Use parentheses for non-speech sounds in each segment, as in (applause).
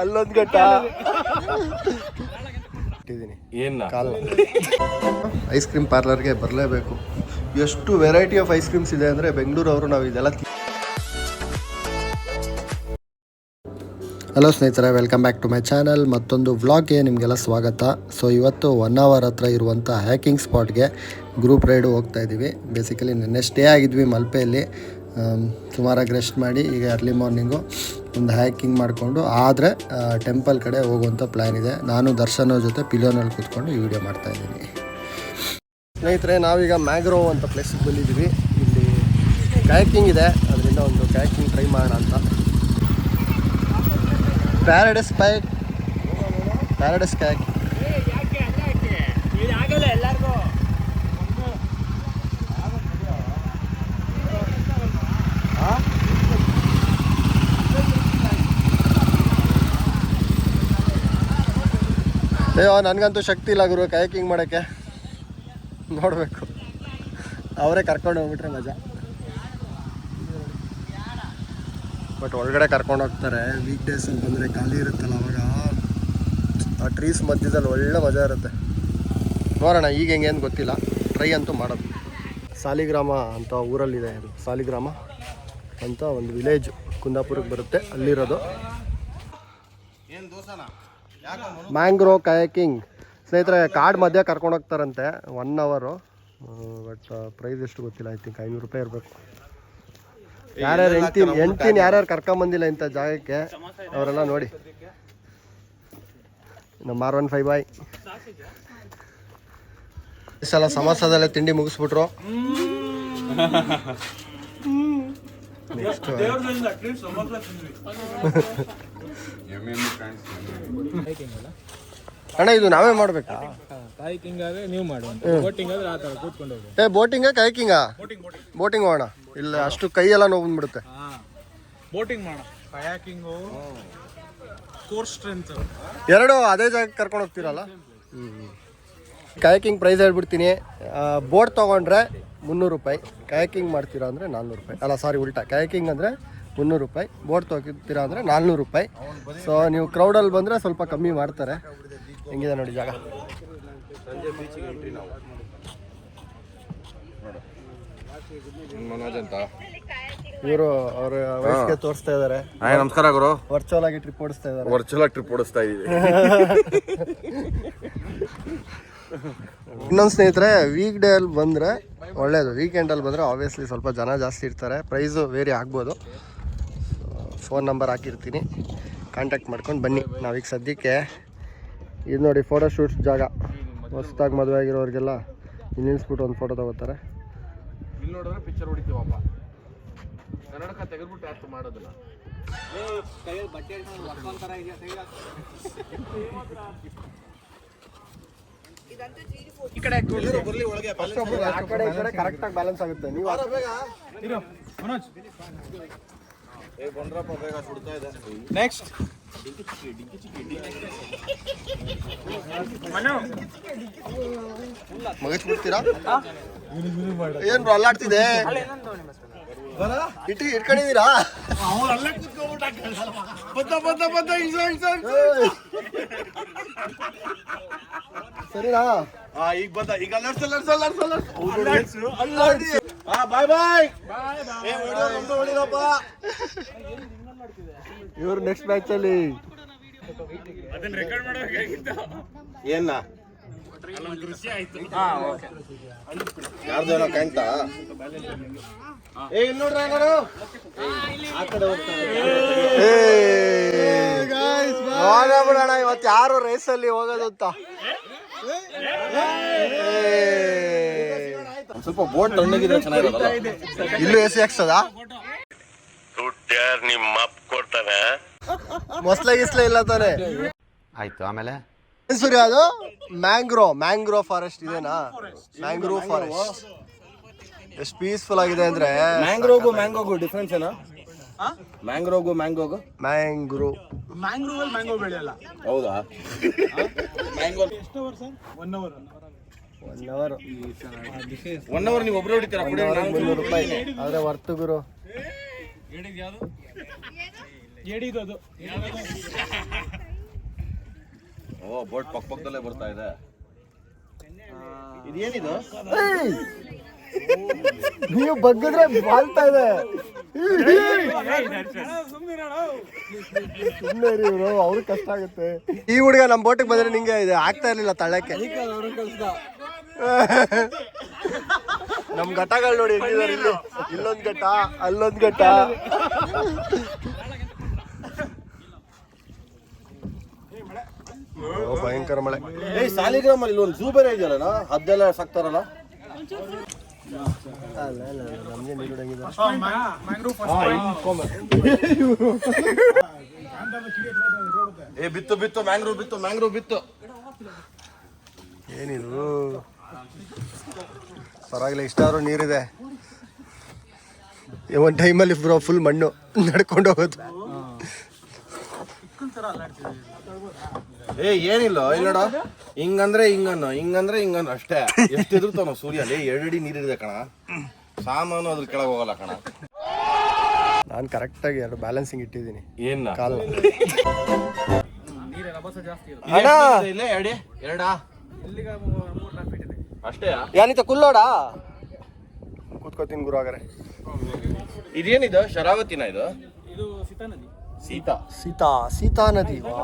ಅಲ್ಲೊಂದು ಕಾಲ. Ice cream ಪಾರ್ಲರ್ಗೆ ಬರಲೇಬೇಕು. ಎಷ್ಟು ವೆರೈಟಿ ಆಫ್ ಐಸ್ ಕ್ರೀಮ್ಸ್ ಇದೆ ಅಂದರೆ ಬೆಂಗಳೂರವರು ನಾವು ಇದೆಲ್ಲ ಹಲೋ ಸ್ನೇಹಿತರೆ welcome back to my channel. ಮತ್ತೊಂದು ವ್ಲಾಗ್ಗೆ ನಿಮಗೆಲ್ಲ ಸ್ವಾಗತ. ಸೊ ಇವತ್ತು ಒನ್ ಅವರ್ ಹತ್ರ ಇರುವಂಥ ಹ್ಯಾಕಿಂಗ್ ಸ್ಪಾಟ್ಗೆ ಗ್ರೂಪ್ ರೈಡು ಹೋಗ್ತಾ ಇದ್ದೀವಿ ಬೇಸಿಕಲಿ ನೆನ್ನೆ ಸ್ಟೇ ಆಗಿದ್ವಿ ಮಲ್ಪೆಯಲ್ಲಿ. ಸುಮಾರಾಗಿ ರೆಸ್ಟ್ ಮಾಡಿ ಈಗ ಅರ್ಲಿ ಮಾರ್ನಿಂಗು ಒಂದು ಹ್ಯಾಕಿಂಗ್ ಮಾಡಿಕೊಂಡು, ಆದರೆ ಟೆಂಪಲ್ ಕಡೆ ಹೋಗುವಂಥ ಪ್ಲ್ಯಾನ್ ಇದೆ. ನಾನು ದರ್ಶನ ಜೊತೆ ಪಿಲೋನಲ್ಲಿ ಕೂತ್ಕೊಂಡು ಈ ವಿಡಿಯೋ ಮಾಡ್ತಾ ಇದ್ದೀನಿ. ಸ್ನೇಹಿತರೆ, ನಾವೀಗ ಮ್ಯಾಗ್ರೋವ್ ಅಂತ ಪ್ಲೇಸಿಗೆ ಬಂದಿದ್ದೀವಿ. ಇಲ್ಲಿ ಕ್ಯಾಕಿಂಗ್ ಇದೆ. ಅದರಿಂದ ಒಂದು ಕ್ಯಾಕಿಂಗ್ ಟ್ರೈ ಮಾಡೋಣ ಅಂತ. ಪ್ಯಾರಡೈಸ್ ಕಯಾಕ್ ಪ್ಯಾರಡೈಸ್ ಕಯಾಕ್ ಅಯ್ಯೋ, ನನಗಂತೂ ಶಕ್ತಿ ಇಲ್ಲ ಗುರು, ಕಯಾಕಿಂಗ್ ಮಾಡೋಕ್ಕೆ. ನೋಡಬೇಕು. ಅವರೇ ಕರ್ಕೊಂಡು ಹೋಗ್ಬಿಟ್ರೆ ಮಜಾ. ಬಟ್ ಒಳಗಡೆ ಕರ್ಕೊಂಡು ಹೋಗ್ತಾರೆ. ವೀಕ್ ಡೇಸಲ್ಲಿ ಬಂದರೆ ಖಾಲಿ ಇರುತ್ತಲ್ಲ ಅವಾಗ. ಆ ಟ್ರೀಸ್ ಮಧ್ಯದಲ್ಲಿ ಒಳ್ಳೆ ಮಜಾ ಇರುತ್ತೆ. ನೋಡೋಣ, ಈಗ ಹೆಂಗೆ ಅಂತ ಗೊತ್ತಿಲ್ಲ. ಟ್ರೈ ಅಂತೂ ಮಾಡೋದು. ಸಾಲಿಗ್ರಾಮ ಅಂತ ಊರಲ್ಲಿದೆ ಅದು. ಸಾಲಿಗ್ರಾಮ ಅಂತ ಒಂದು ವಿಲೇಜ್ ಕುಂದಾಪುರಕ್ಕೆ ಬರುತ್ತೆ. ಅಲ್ಲಿರೋದು. Mangrove kayaking. ಸ್ನೇಹಿತರೆ ಕಾಡ್ ಮಧ್ಯೆ ಕರ್ಕೊಂಡು ಹೋಗ್ತಾರಂತೆ. ಒನ್ ಅವರು ಬಟ್ ಪ್ರೈಸ್ ಎಷ್ಟು ಗೊತ್ತಿಲ್ಲ. ಐ ತಿಂಕ್ ಐನೂರು ರೂಪಾಯಿ ಇರಬೇಕು. ಯಾರ್ಯಾರು ಎಂಟಿನ ಎಂಟಿನ ಯಾರ್ಯಾರು ಕರ್ಕೊಂಬಂದಿಲ್ಲ ಇಂಥ ಜಾಗಕ್ಕೆ ಅವರೆಲ್ಲ ನೋಡಿ. ನಮ್ಮ ಆರ್ ಒನ್ ಫೈವ್ ಬಾಯ್ ಈ ಸಲ ಸಮೋಸದಲ್ಲೇ ತಿಂಡಿ ಮುಗಿಸ್ಬಿಟ್ರು. (laughs) ಅಣ್ಣ ಇದು ನಾವೇ ಮಾಡ್ಬೇಕಾ? ಕಾಯ್ಕಿಂಗ್ ಆದ್ರೆ ನೀವು ಮಾಡುವಂತ. ಬೋಟಿಂಗ್ ಆದ್ರೆ ಆ ತರ ಕೂತ್ಕೊಂಡು ಹೋಗಿ ಏ ಬೋಟಿಂಗ ಕೈಕಿಂಗ ಬೋಟಿಂಗ್ ಹೋಗೋಣ ಇಲ್ಲ ಅಷ್ಟು ಕೈಯೆಲ್ಲ ನೋವು ಬಂದ್ಬಿಡುತ್ತೆ. ಬೋಟಿಂಗ್ ಮಾಡ ಕಯಾಕಿಂಗು ಕೋರ್ ಸ್ಟ್ರೆಂತ್. ಎರಡು ಅದೇ ಜಾಗಕ್ಕೆ ಕರ್ಕೊಂಡು ಹೋಗ್ತೀರಲ್ಲ? ಕಯಾಕಿಂಗ್ ಪ್ರೈಸ್ ಹೇಳ್ಬಿಡ್ತೀನಿ. ಬೋಟ್ ತೊಗೊಂಡ್ರೆ ಮುನ್ನೂರು ರೂಪಾಯಿ. ಕಯಾಕಿಂಗ್ ಮಾಡ್ತೀರಾ ಅಂದರೆ ನಾನ್ನೂರು ರೂಪಾಯಿ. ಅಲ್ಲ ಸಾರಿ ಉಲ್ಟಾ. ಕಯಾಕಿಂಗ್ ಅಂದರೆ ಮುನ್ನೂರು ರೂಪಾಯಿ. ಬೋಟ್ ತೊಗೊತೀರಾ ಅಂದರೆ ನಾನ್ನೂರು ರೂಪಾಯಿ. ಸೊ ನೀವು ಕ್ರೌಡಲ್ಲಿ ಬಂದರೆ ಸ್ವಲ್ಪ ಕಮ್ಮಿ ಮಾಡ್ತಾರೆ. ಹೆಂಗಿದೆ ನೋಡಿ ಜಾಗ? ಮನೋಜ್ ಅಂತ. ಇವರು ಅವ್ರ ವಯಸ್ಸಿಗೆ ತೋರಿಸ್ತಾ ಇದ್ದಾರೆ ಹಾಯ್ ನಮಸ್ಕಾರ ಗುರು. ವರ್ಚುವಲ್ ಆಗಿ ಟ್ರಿಪ್ ಓಡಿಸ್ತಾ ಇದ್ದಾರೆ ವರ್ಚುವಲ್ ಟ್ರಿಪ್ ಓಡಿಸ್ತಾ (laughs) ಇನ್ನೊಂದು ಸ್ನೇಹಿತರೆ ವೀಕ್ ಡೇ ಅಲ್ಲಿ ಬಂದರೆ ಒಳ್ಳೆಯದು ವೀಕೆಂಡಲ್ಲಿ ಬಂದರೆ ಆಬ್ವಿಯಸ್ಲಿ ಸ್ವಲ್ಪ ಜನ ಜಾಸ್ತಿ ಇರ್ತಾರೆ. ಪ್ರೈಸು ವೇರಿ ಆಗ್ಬೋದು. ಫೋನ್ ನಂಬರ್ ಹಾಕಿರ್ತೀನಿ. ಕಾಂಟ್ಯಾಕ್ಟ್ ಮಾಡ್ಕೊಂಡು ಬನ್ನಿ. ನಾವೀಗ ಸದ್ಯಕ್ಕೆ ಇದು ನೋಡಿ ಫೋಟೋ ಶೂಟ್ಸ್ ಜಾಗ. ಹೊಸ್ದಾಗಿ ಮದುವೆ ಆಗಿರೋರಿಗೆಲ್ಲ ಇಲ್ಲಿ ನಿಲ್ಲಿಸ್ಬಿಟ್ಟು ಒಂದು ಫೋಟೋ ತಗೋತಾರೆ. ಇಲ್ಲಿ ನೋಡಿದ್ರೆ ಪಿಕ್ಚರ್ ಹೊಡಿತೀವಪ್ಪ ಕನ್ನಡಕ ತೆಗೆದ್ಬಿಟ್ಟು ಯಾಕೆ ಮಾಡೋದಿಲ್ಲ. ಆ ಕಡೆ ಈ ಕಡೆ ಕರೆಕ್ಟಾಗಿ ಬ್ಯಾಲೆನ್ಸ್ ಆಗುತ್ತೆ. ನೀವು ಮನೋಜ್. ನೆಕ್ಸ್ಟ್ ಮುಗಿಸ್ಬಿಡ್ತೀರಾ ಏನು ಬ್ರೋ ಅಲ್ಲಾಡ್ತಿದೆ ಇಟ್ಟು ಇಟ್ಕೊಂಡಿದ್ದೀರಾ ಸರಿನಾ? ಈಗ ಬಂದ ಈಗ ಅಲ್ಲಾಡ್ಸಲ್ಲ ಅಲ್ಲಾಡ್ಸಲ್ಲ ಬಾಯ್ ಬಾಯ್. ಇವ್ರು ನೆಕ್ಸ್ಟ್ ಮ್ಯಾಚ್ ಅಲ್ಲಿ ಏನ ಯಾರ್ದು ಏನೋ? ಕಾಣ್ತಾ? ಏ ಇಲ್ಲಿ ನೋಡ್ರಿ ಹಂಗಾರು ಆ ಕಡೆ ಹೋಗ್ತಾರೆ ಹೋಗ್ಬಿಡೋಣ ಇವತ್ತು ಯಾರು ರೇಸ್ ಅಲ್ಲಿ ಹೋಗೋದು ಅಂತ. ಸ್ವಲ್ಪ ಬೋಟ್ ತಣ್ಣಗಿದ್ರೆ ಚೆನ್ನಾಗಿರೋದಲ್ಲ ಇಲ್ಲೂ ಎ ಸಿ ಹಾಕ್ಸದ ಮೊಸ್ಲೆ ಗಿಸ್ಲೆ ಇಲ್ಲ ತಾನೆ. ಆಯ್ತು ಆಮೇಲೆ? ಸೂರ್ಯ ಅದು? ಮ್ಯಾಂಗ್ರೋ ಮ್ಯಾಂಗ್ರೋ ಫಾರೆಸ್ಟ್ ಇದೆನಾ? Mangrove forest. ಎಷ್ಟು ಪೀಸ್ಫುಲ್ ಆಗಿದೆ ಅಂದ್ರೆ ಮ್ಯಾಂಗ್ರೋಗು ಮ್ಯಾಂಗೋಗು ಡಿಫ್ರೆನ್ಸ್ ಏನಾ? ಮ್ಯಾಂಗ್ರೋಗು ಮ್ಯಾಂಗೋಗು? ಮ್ಯಾಂಗ್ರೋ. ಮ್ಯಾಂಗ್ರೋ ಅಲ್ಲಿ ಮ್ಯಾಂಗೋ ಬೆಳೆಯಲ್ಲ. ಹೌದಾ? ಮ್ಯಾಂಗೋ ಎಷ್ಟು hour sir one hour one hour one hour ನೀವು ಒಬ್ರು ಹೊಡಿತೀರಾ? ಮುನ್ನೂರು ರೂಪಾಯಿ. ಆದ್ರೆ ವರ್ತು ಗುರು. ಎಡಿದು ಅದು ಓ ಬೋಟ್ ಪಕ್ಕ ಪಕ್ಕದಲ್ಲೇ ಬರ್ತಾ ಇದೆ. ಇದೇನಿದು? ನೀವು ಬಗ್ಗಿದ್ರೆ ಬಾಳ್ತಾ ಇದೆ. ಸುಮ್ಮನೆ ಇವರು ಅವ್ರಿಗೆ ಕಷ್ಟ ಆಗುತ್ತೆ. ಈ ಹುಡುಗ ನಮ್ಮ ಬೋಟಿಗೆ ಬಂದ್ರೆ ನಿಂಗೆ ಇದು ಆಗ್ತಾ ಇರ್ಲಿಲ್ಲ ತಳ್ಳಕ್ಕೆ. ನಮ್ ಘಟ್ಟಗಳು ನೋಡಿ ಇಲ್ಲಿ ಇಲ್ಲೊಂದ್ ಘಟ್ಟ ಅಲ್ಲೊಂದ್ ಘಟ್ಟ ಓ, ಭಯಂಕರ ಮಳೆ. ಏ ಸಾಲಿಗ್ರಾಮ್ ಅಲ್ಲಿ ಒಂದು ಬೇರೆ ಇದೆಯಲ್ಲ ಅದೆಲ್ಲ ಸಾಕ್ತಾರಲ್ಲ. ಏ, ಬಿತ್ತು ಬಿತ್ತು, ಮ್ಯಾಂಗ್ರೂವ್ ಬಿತ್ತು ಮ್ಯಾಂಗ್ರೂವ್ ಬಿತ್ತು. ಏನಿದು? ಪರವಾಗಿಲ್ಲ, ಇಷ್ಟಾದ್ರೂ ನೀರಿದೆ. ಒಂದು ಟೈಮಲ್ಲಿ ಬ್ರೋ ಫುಲ್ ಮಣ್ಣು ನಡ್ಕೊಂಡು ಹೋಗೋದು. ಏ ಏನಿಲ್ಲ ಇಲ್ಲಿ ನೋಡ. ಹಿಂಗಂದ್ರೆ ಹಿಂಗನ್ನು ಹಿಂಗಂದ್ರೆ ಹಿಂಗನ್ನು ಅಷ್ಟೇ. ಎಷ್ಟು ಎದುರ್ತಾವ ಸೂರ್ಯಲ್ಲಿ ಎರಡಡಿ ನೀರಿದೆ ಕಣ. ಸಾಮಾನು ಅದ್ರ ಕೆಳಗೆ ಹೋಗಲ್ಲ ಕಣ. ನಾನು ಕರೆಕ್ಟಾಗಿ ಎರಡು ಬ್ಯಾಲೆನ್ಸಿಂಗ್ ಇಟ್ಟಿದ್ದೀನಿ. ಏನ್? ಕಾಲ. ಅಣ್ಣ! ಇಲ್ಲೇ? ಎರಡಿ? ಎರಡಾ? ಅಷ್ಟೇ ಯಾನಿತ ಕುಲ್ಲೋಡಾ? ಕೂತ್ಕೋತೀನಿ ಗುರು ಆಗರೆ ಇದೇನಿದು? ಶರಾವತಿನ ಇದು? ಇದು ಸೀತಾ ನದಿ ಸೀತಾ. ಸೀತಾ ಸೀತಾ ನದಿ. ಅಲ್ಲೋ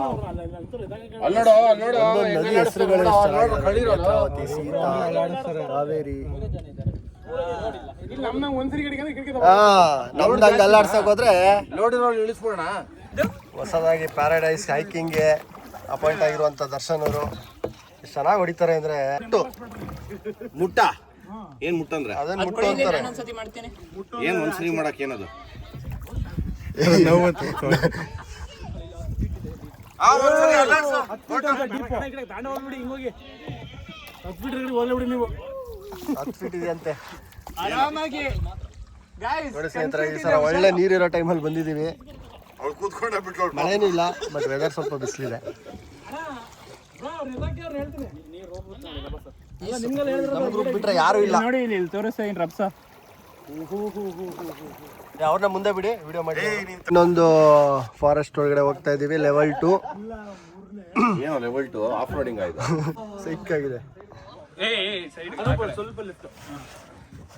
ಅಲ್ಲಿ ನೋಡು ಅಲ್ಲಿ ನೋಡು. ಒಂದೊಂದು ನದಿ ಹೆಸರುಗಳು. ನೇತ್ರಾವತಿ ಸೀತಾ. ಕಾವೇರಿ. ನಮ್ದು ಹಂಗೆ ಅಲ್ಲಾಡ್ಸಕ್ ಹೋದ್ರೆ ನೋಡಿ ನೋಡಿ ಇಳಿಸ್ಬಿಡೋಣ. ಹೊಸದಾಗಿ ಪ್ಯಾರಡೈಸ್ ಹೈಕಿಂಗ್ಗೆ ಅಪಾಯಿಂಟ್ ಆಗಿರುವಂತ ದರ್ಶನ್ ಅವರು ಚೆನ್ನಾಗಿ ಹೊಡಿತಾರೆ ಅಂದ್ರೆ ಮುಟ್ಟು. ಮುಟ್ಟ? ಏನ್ ಮುಟ್ಟಂದ್ರೆ ಅದನ್ನ ಮುಟ್ಟ ಅಂತಾರೆ. ಏನ್ ಒಂದ್ಸರಿ ಮಾಡಕ್ ಏನದು? (laughs) ನೀವು ಹತ್ತು ಫೀಟ್ ಇದೆ ಅಂತೆ ಆರಾಮಾಗಿ. ಗಾಯ್ಸ್ ನೋಡಿ ಸ್ನೇಹಿತರೆ ಈ ಸಲ ಒಳ್ಳೆ ನೀರಿರೋ ಟೈಮಲ್ಲಿ ಬಂದಿದ್ದೀವಿ. ಮಳೆನೂ ಇಲ್ಲ ಬಟ್ ವೆದರ್ ಸ್ವಲ್ಪ ಬಿಸಿಲಿದೆ. ಬಿಟ್ರೆ ಯಾರು ಇಲ್ಲ. ನೋಡಿ ಇಲ್ಲಿ ಇಲ್ಲಿ ತೋರಿಸ್ತಾ ಏನು ರಬ್ಸ ಅವ್ರನ್ನ ಮುಂದೆ ಬಿಡಿ ವಿಡಿಯೋ ಮಾಡಿ. ಇನ್ನೊಂದು ಫಾರೆಸ್ಟ್ ಒಳಗಡೆ ಹೋಗ್ತಾ ಇದೀವಿ ಲೆವೆಲ್ ಟು ಏನೋ ಲೆವೆಲ್ ಟು ಆಫ್ ರೋಡಿಂಗ್ ಆಯ್ತು. (laughs) ಸಿಕ್ಕಾಗಿದೆ. ಸ್ವಲ್ಪ ಲಿಫ್ಟ್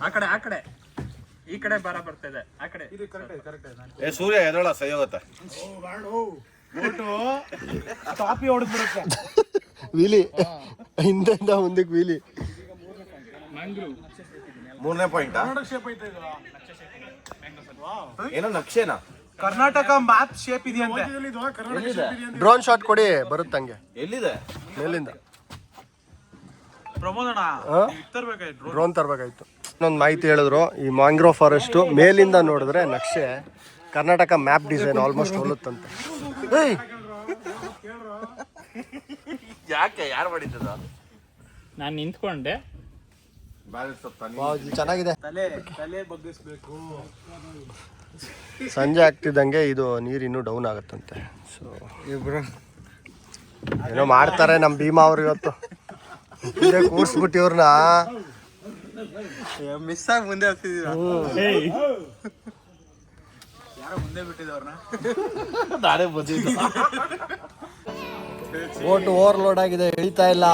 ಆ ಕಡೆ. ಆ ಕಡೆ ಈ ಕಡೆ ಬರ ಬರ್ತಾ ಇದೆ ಆ ಕಡೆ. ಇದು ಕರೆಕ್ಟ್ ಕರೆಕ್ಟ್ ಏ ಸೂರ್ಯ ಎದಳ ಸೈ ಹೋಗತ್ತೆ. ಕಾಪಿ ಹೊಡೆದ್ಬಿಡುತ್ತೆ. (laughs) ವೀಲಿ. ಹಿಂದೆಯಿಂದ ಮುಂದಕ್ಕೆ ವೀಲಿ. ಮ್ಯಾಂಗ್ರೂವ್ ಮೂರನೇ ಪಾಯಿಂಟ್ ಶೇಪ್ ಐತೆ ಇದು ಏನೋ ನಕ್ಷೆನಾ? ಕರ್ನಾಟಕ ಮ್ಯಾಪ್ ಶೇಪ್ ಇದೆಯಂತೆ. ಡ್ರೋನ್ ಶಾಟ್ ಕೊಡಿ ಬರುತ್ತಂಗೆ ಎಲ್ಲಿದೆ? ಎಲ್ಲಿಂದ ಡ್ರೋನ್ ತರಬೇಕಾಯ್ತು ಇನ್ನೊಂದು ಮಾಹಿತಿ ಹೇಳಿದ್ರು ಈ ಮ್ಯಾಂಗ್ರೋ ಫಾರೆಸ್ಟ್ ಮೇಲಿಂದ ನೋಡಿದ್ರೆ ನಕ್ಷೆ ಕರ್ನಾಟಕ ಮ್ಯಾಪ್ ಡಿಸೈನ್ ಆಲ್ಮೋಸ್ಟ್ ಹೋಲುತ್ತಂತೆ. ಏಯ್! ಯಾಕೆ? ಯಾರು ಮಾಡಿದ್ದ ನಾನು ನಿಂತ್ಕೊಂಡೆ ಬ್ಯಾಲೆನ್ಸ್ ತಪ್ಪ ವಾವ್, ಇದು ಚೆನ್ನಾಗಿದೆ. ತಲೆ ತಲೆ ಬಗ್ಗಿಸ್ಬೇಕು. ಸಂಜೆ ಆಗ್ತಿದ್ದಂಗೆ ಇದು ನೀರು ಇನ್ನೂ ಡೌನ್ ಆಗುತ್ತಂತೆ. ಸೊ ಏನೋ ಮಾಡ್ತಾರೆ ನಮ್ಮ ಭೀಮಾ ಅವ್ರು ಇವತ್ತು. ಹಿಂದೆ ಕೂರ್ಸ್ಬಿಟ್ಟು ಇವ್ರನ್ನ ಮಿಸ್ ಆಗಿ ಮುಂದೆ ಹೋಗ್ತಿದ್ದೀರಾ ಯಾರೋ ಮುಂದೆ ಲೋಡ್ ನಾನೇ ಬಂದಿದ್ದು. ಬೋಟ್ ಓವರ್ಲೋಡ್ ಆಗಿದೆ ಇಳಿತಾ ಇಲ್ಲ.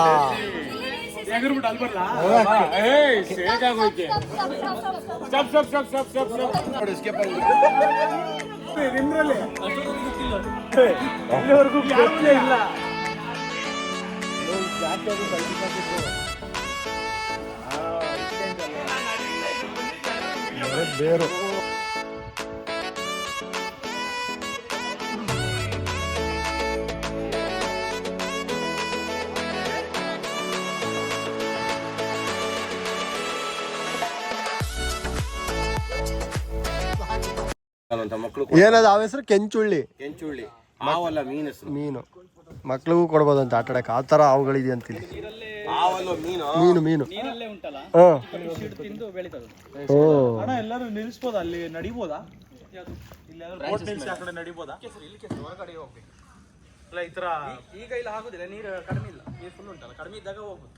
ಎಗರ್ಬಿಟ್ಟು ಅಲ್ಲಿ ಬರ್ಲಾ ಏಯ್ shake ಆಗೋಯ್ತೆ stop stop stop stop stop stop ನೋಡಿ escape ಆಗಿ ನಿಮ್ದ್ರಲ್ಲಿ ಇಲ್ಲಿವರೆಗೂ ಕ್ಯಾಪ್ಲೇ ಇಲ್ಲ ಬೇರು ಮಕ್ಕಳು ಏನದು ಆ ಹೆಸರು ಕೆಂಚುಳ್ಳಿ. ಕೆಂಚುಳ್ಳಿ. ಮಾವಲ್ಲ ಮೀನು ಹೆಸರು. ಮೀನು. ಮಕ್ಳಿಗೂ ಕೊಡ್ಬೋದಂತ ಅಂತ ಆಟ ಆಡಕ್ಕೆ ಆ ಥರ ಅವುಗಳಿದೆ ಅಂತೀನಿ ಆವಲ್ಲ ಮೀನು? ಮೀನು ಮೀನು. ನೀರಲ್ಲೇ ಉಂಟಲ್ಲ? ಹಾಂ. ತಿಂದು ಬೆಳಿತದೆ. ಓ. ಅಣ್ಣ ಎಲ್ಲರೂ ನಿಲ್ಲಿಸ್ಬೋದಾ? ಅಲ್ಲಿ ನಡಿಬೋದಾ? ಇಲ್ಲಿ ಬೋಟ್ ನಿಲ್ಸಿ ಆ ಕಡೆ ನಡಿಬೋದಾ? ಹೊರಗಡೆ ಹೋಗ್ಬೇಕು ಅಲ್ಲ ಈ ತರ ಈಗ ಇಲ್ಲ ಆಗುದಿಲ್ಲ. ನೀರು ಕಡಿಮೆ ಇಲ್ಲ. ನೀರು ಫುಲ್ ಉಂಟಲ್ಲ. ಕಡಿಮೆ ಇದ್ದಾಗ ಹೋಗುದು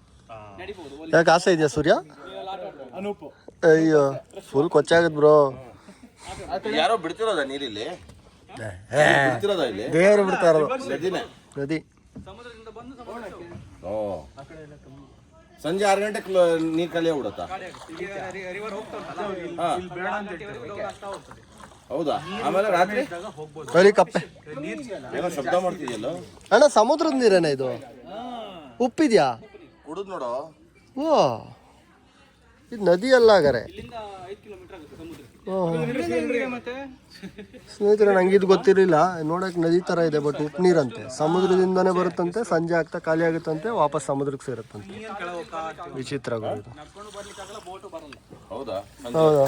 ನಡಿಬಹುದು ಯಾಕೆ ಆಸೆ ಇದೆಯಾ ಸೂರ್ಯ? ಅನೂಪು. ಅಯ್ಯೋ ಫುಲ್ ಕೊಚ್ಚಾಗತ್ ಬ್ರೋ ಯಾರೋ ಬಿಡ್ತಿರೋದ ನೀರಿಲ್ಲಿ? ಬಿಡ್ತಿರೋದ ಇಲ್ಲಿ? ದೇವರು ಬಿಡ್ತಾ ಇರೋದು ನದಿನೇ? ನದಿ. ಸಮುದ್ರದಿಂದ ಬಂದು ಸಮುದ್ರಕ್ಕೆ ಓ. ಸಂಜೆ ಆರು ಗಂಟೆ ನೀರು ಕಲಿಯ ಬಿಡುತ್ತಾ ಹೌದಾ? ಆಮೇಲೆ ರಾತ್ರಿ? ಬರೀ ಕಪ್ಪೆ. ಏನೋ ಶಬ್ದ ಮಾಡ್ತಿದ್ಯಲ್ಲೋ? ಅಣ್ಣ ಸಮುದ್ರದ ನೀರೇನ ಇದು? ಉಪ್ಪಿದ್ಯಾ? ಕುಡಿದ್ ನೋಡು? ಓ. ಇದು ನದಿ ಅಲ್ಲ ಹಾಗಾರೆ ಸ್ನೇಹಿತರೆ ನಂಗೆ ಇದು ಗೊತ್ತಿರಲಿಲ್ಲ. ನೋಡಕ್ಕೆ ನದಿ ಥರ ಇದೆ ಬಟ್ ಉಪ್ಪು ನೀರಂತೆ. ಸಮುದ್ರದಿಂದನೇ ಬರುತ್ತಂತೆ ಸಂಜೆ ಆಗ್ತಾ ಖಾಲಿ ಆಗುತ್ತಂತೆ ವಾಪಸ್ ಸಮುದ್ರಕ್ಕೆ ಸೇರುತ್ತಂತೆ. ವಿಚಿತ್ರ ಹೌದಾ? ಹೌದಾ?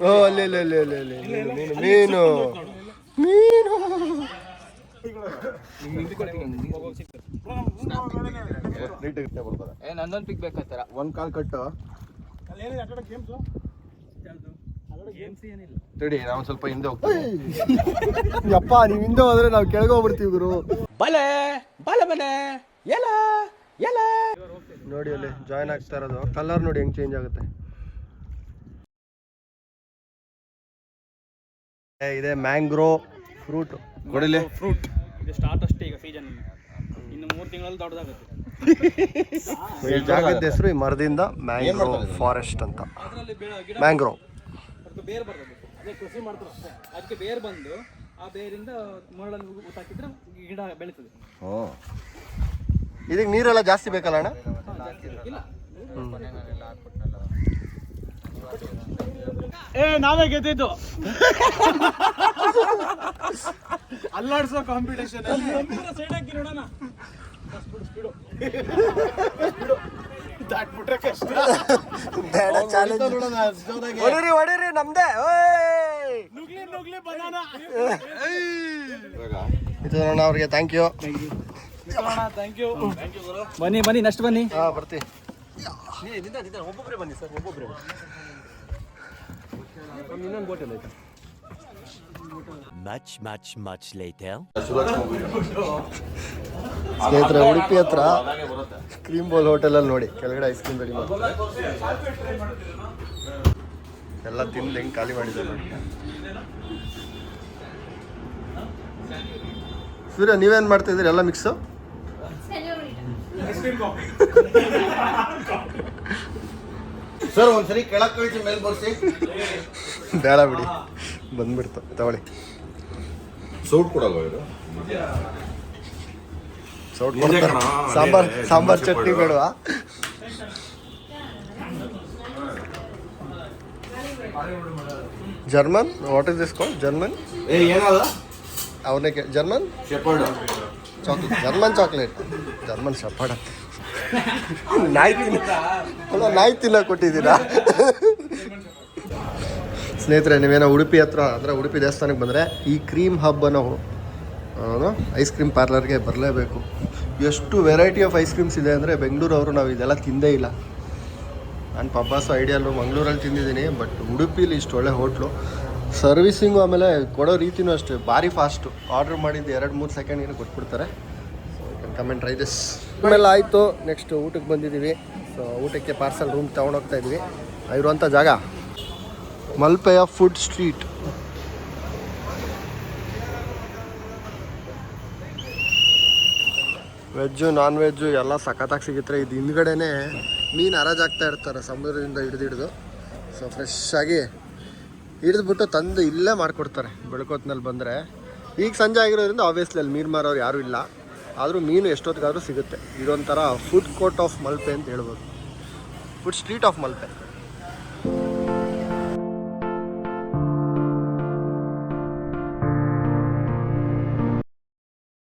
ಓ ಮೀನು ಮೀನು ಮೀನು ನಂದೊಂದು ಪಿಕ್ ಬೇಕಾಗ್ತಾರ ಒಂದು ಕಾಲ್ ಕಟ್ಟು ನಾವು ಸ್ವಲ್ಪ ಹಿಂದೆ ಹೋಗ್ತೀವಿ ಯಪ್ಪ ನೀವು ಹಿಂದೆ ಹೋದ್ರೆ ನಾವು ಕೆಳಗೆ ಹೋಗ್ಬಿಡ್ತೀವಿ ಗುರು ಬಲೆ ಬಲೆ ಬಲೆ ಎಲ್ಲ ಎಲ್ಲ ನೋಡಿ ಅಲ್ಲಿ ಜಾಯ್ನ್ ಆಗ್ತಾ ಇರೋದು. ಕಲರ್ ನೋಡಿ ಹೆಂಗ್ ಚೇಂಜ್ ಆಗುತ್ತೆ. ಏ, ಇದೆ ಮ್ಯಾಂಗ್ರೋ ಫ್ರೂಟ್ ಕೊಡಿಲಿ. ಫ್ರೂಟ್ ಇದು ಸ್ಟಾರ್ಟ್ ಅಷ್ಟೇ ಈಗ ಸೀಸನ್ ಇನ್ನು ಮೂರು ತಿಂಗಳಲ್ಲಿ ದೊಡ್ಡದಾಗುತ್ತೆ. (laughs) ಈ ಜಾಗದ ಹೆಸರು ಈ ಮರದಿಂದ ಮ್ಯಾಂಗ್ರೋ ಫಾರೆಸ್ಟ್ ಅಂತ. ಮ್ಯಾಂಗ್ರೋ ಅದಕ್ಕೆ ಬೇರ್ ಬರ್ತದೆ. ಅದೇ ಕೃಷಿ ಮಾಡ್ತಾರೆ ಅಷ್ಟೇ. ಅದಕ್ಕೆ ಬೇರ್ ಬಂದು ಆ ಬೇರಿಂದ ಮರಳಲ್ಲಿ ಊತಾಕಿದ್ರೆ ಗಿಡ ಬೆಳೀತದೆ. ಹ್ಞೂ ಇದಕ್ಕೆ ನೀರೆಲ್ಲ ಜಾಸ್ತಿ ಬೇಕಲ್ಲ ಅಣ್ಣ ಇಲ್ಲ ಏ ನಾವೇ ಗೆದ್ದಿದ್ದು. ಅಲ್ಲಾಡ್ಸೋ ಕಾಂಪಿಟೇಷನ್ ಕಷ್ಟ. ಹೊಡಿರಿ ಹೊಡಿರಿ ನಮ್ದೇ. ಓಯ್! ನುಗ್ಲಿ ನುಗ್ಲಿ ಬನಾನ. ಇದು ಅವ್ರಿಗೆ ಥ್ಯಾಂಕ್ ಯು ಥ್ಯಾಂಕ್ ಯು ಬನ್ನಿ ಬನ್ನಿ ನೆಕ್ಸ್ಟ್ ಬನ್ನಿ. ಹಾ ಬರ್ತೀವಿ Much, much, much later. ಸ್ನೇಹಿತರೆ ಉಡುಪಿ ಹತ್ರ ಕ್ರೀಮ್ ಬೋಲ್ ಹೋಟೆಲಲ್ಲಿ ನೋಡಿ. ಕೆಳಗಡೆ ಐಸ್ ಕ್ರೀಮ್ ರೆಡಿ ಮಾಡ್ತಾರೆ. ಎಲ್ಲ ತಿಂದು ಹೆಂಗೆ ಖಾಲಿ ಮಾಡಿದ್ದಾರೆ ನೋಡಿ. ಸೂರ್ಯ ನೀವೇನು ಮಾಡ್ತಾ ಇದ್ದೀರಿ? ಎಲ್ಲ ಮಿಕ್ಸು ಸರ್ ಒಂದ್ಸರಿ ಕೆಳಕ್ ಕಳಿಸಿ ಮೇಲ್ ಬರ್ಸಿ. ಬೇಡ ಬಿಡಿ. ಬಂದ್ಬಿಡ್ತು. ತಗೊಳ್ಳಿ. ಸೌಟ್ ಕೊಡಲ್ವ ಇದು? ಸೌಟ್ ಕೊಡ್ತಾರೆ. ಸಾಂಬಾರ್ ಸಾಂಬಾರ್ ಚಟ್ನಿ ಬೇಡ. ಬೇಡವಾ? German? What is this call German? ಅವನೇ German? Chocolate. German chocolate. German shepherd. ನಾಯಿ ತಿನ್ನ ಅಲ್ಲ ನಾಯಿ ಕೊಟ್ಟಿದ್ದೀರಾ? ಸ್ನೇಹಿತರೆ, ನೀವೇನೋ ಉಡುಪಿ ಹತ್ರ, ಅಂದರೆ ಉಡುಪಿ ದೇವಸ್ಥಾನಕ್ಕೆ ಬಂದರೆ ಈ ಕ್ರೀಮ್ ಹಬ್ ಅನ್ನೋ ಐಸ್ ಕ್ರೀಮ್ ಪಾರ್ಲರ್ಗೆ ಬರಲೇಬೇಕು. ಎಷ್ಟು ವೆರೈಟಿ ಆಫ್ ಐಸ್ ಕ್ರೀಮ್ಸ್ ಇದೆ ಅಂದರೆ ಬೆಂಗಳೂರವರು ನಾವು ಇದೆಲ್ಲ ತಿಂದೇ ಇಲ್ಲ. ನಾನು ಪಬ್ಬಾಸು ಐಡಿಯಲ್ಲು ಮಂಗಳೂರಲ್ಲಿ ತಿಂದಿದ್ದೀನಿ ಬಟ್ ಉಡುಪಿಲಿ ಇಷ್ಟು ಒಳ್ಳೆ ಹೋಟ್ಲು. ಸರ್ವಿಸಿಂಗು ಆಮೇಲೆ ಕೊಡೋ ರೀತಿನೂ ಅಷ್ಟೇ, ಭಾರಿ ಫಾಸ್ಟು ಆರ್ಡ್ರ್ ಮಾಡಿದ್ದು ಎರಡು, ಮೂರು ಸೆಕೆಂಡ್ ಏನು ಕೊಟ್ಬಿಡ್ತಾರೆ. ಕಮೆಂಟ್ ಟ್ರೈ ದಿಸ್ ಆಮೇಲೆ ಆಯಿತು ನೆಕ್ಸ್ಟ್ ಊಟಕ್ಕೆ ಬಂದಿದ್ದೀವಿ. ಸೊ ಊಟಕ್ಕೆ ಪಾರ್ಸಲ್ ರೂಮ್ ತೊಗೊಂಡೋಗ್ತಾ ಇದ್ವಿ ಇರುವಂಥ ಜಾಗ. ಮಲ್ಪೆಯ food street. Veg non veg ಎಲ್ಲ ಸಖತ್ತಾಗಿ ಸಿಗುತ್ತೆ. ಇದು ಹಿಂದ್ಗಡೆನೆ ಮೀನು ಹರಾಜಾಗ್ತಾ ಇರ್ತಾರೆ ಸಮುದ್ರದಿಂದ ಹಿಡಿದು ಹಿಡಿದು. ಸೊ ಫ್ರೆಶ್ ಆಗಿ ಹಿಡಿದ್ಬಿಟ್ಟು ತಂದು ಇಲ್ಲೇ ಮಾಡಿಕೊಡ್ತಾರೆ ಬೆಳ್ಕೋತ್ನಲ್ಲಿ ಬಂದರೆ ಈಗ ಸಂಜೆ ಆಗಿರೋದ್ರಿಂದ ಆಬ್ವಿಯಸ್ಲಿ ಅಲ್ಲಿ ಮೀನು ಮಾರೋರು ಯಾರೂ ಇಲ್ಲ. ಆದರೂ ಮೀನು ಎಷ್ಟೊತ್ತಿಗಾದರೂ ಸಿಗುತ್ತೆ. ಇದೊಂಥರ ಫುಡ್ ಕೋರ್ಟ್ ಆಫ್ ಮಲ್ಪೆ ಅಂತ ಹೇಳ್ಬೋದು. Food street of Malpe.